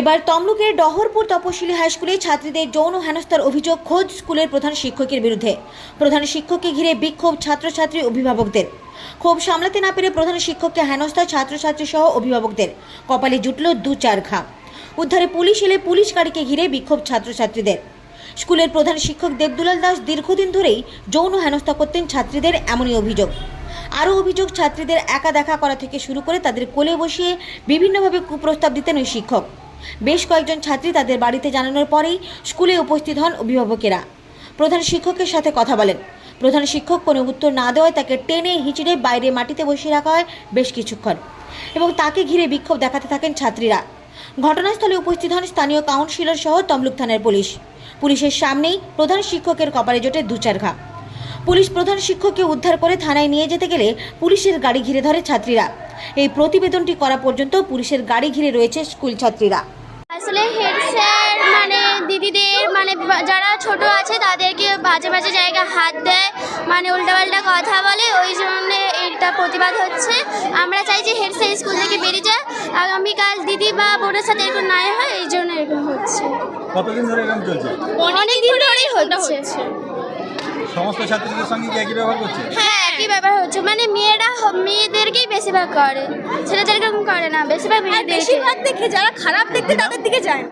এবার তমলুকের ডহরপুর তপশিলি হাই স্কুলে ছাত্রীদের যৌন হেনস্থার অভিযোগ খোঁজ স্কুলের প্রধান শিক্ষকের বিরুদ্ধে। প্রধান শিক্ষককে ঘিরে বিক্ষোভ ছাত্রছাত্রী অভিভাবকদের। ক্ষোভ সামলাতে না পেরে প্রধান শিক্ষককে হেনস্থা ছাত্রছাত্রী সহ অভিভাবকদের। কপালে জুটল দু চার ঘা উদ্ধারে পুলিশ এলে পুলিশ গাড়িকে ঘিরে বিক্ষোভ ছাত্রছাত্রীদের। স্কুলের প্রধান শিক্ষক দেবদুলাল দাস দীর্ঘদিন ধরেই যৌন হেনস্থা করতেন ছাত্রীদের এমনই অভিযোগ। আরও অভিযোগ ছাত্রীদের একা দেখা করা থেকে শুরু করে তাদের কোলে বসিয়ে বিভিন্নভাবে কুপ্রস্তাব দিতেন ওই শিক্ষক। বেশ কয়েকজন ছাত্রী তাদের বাড়িতে জানানোর পরেই স্কুলে উপস্থিত হন অভিভাবকেরা। প্রধান শিক্ষকের সাথে কথা বলেন। প্রধান শিক্ষক কোনো উত্তর না দেওয়ায় তাকে টেনে হিঁচড়ে বাইরে মাটিতে বসিয়ে রাখা হয় বেশ কিছুক্ষণ এবং তাকে ঘিরে বিক্ষোভ দেখাতে থাকেন ছাত্রীরা। ঘটনাস্থলে উপস্থিত হন স্থানীয় কাউন্সিলর সহ তমলুক থানার পুলিশ। পুলিশের সামনেই প্রধান শিক্ষকের কপালে জোটে দু চার ঘা। পুলিশ প্রধান শিক্ষককে উদ্ধার করে থানায় নিয়ে যেতে গেলে পুলিশের গাড়ি ঘিরে ধরে ছাত্রীরা। এই প্রতিবেদনটি করা পর্যন্ত পুলিশের গাড়ি ঘিরে রয়েছে স্কুল ছাত্রীরা। আসলে হেড স্যার মানে দিদিদের মানে যারা ছোট আছে তাদেরকে বাজে বাজে জায়গায় হাত দেয় মানে উল্টাপাল্টা কথা বলে ওই জন্য এটা প্রতিবাদ হচ্ছে। আমরা চাই যে হেড স্যার স্কুল থেকে বেরিয়ে যায়। আগামীকাল দিদি বা বোনের সাথে এরকম নাই হয় এই জন্য এরকম হচ্ছে। কতদিন ধরে এরকম চলছে? অনেক দিন ধরেই হচ্ছে। সমস্ত ছাত্রীদের সঙ্গে কি একই ব্যবহার করছে? হ্যাঁ একই ব্যাপার হচ্ছে? মানে মেয়েরা মেয়েদেরকেই বেশিরভাগ করে ছেলেদেরকে করে না বেশিরভাগ মেয়েদের বেশিরভাগ দেখে যারা খারাপ দেখতে তাদের দিকে যায়।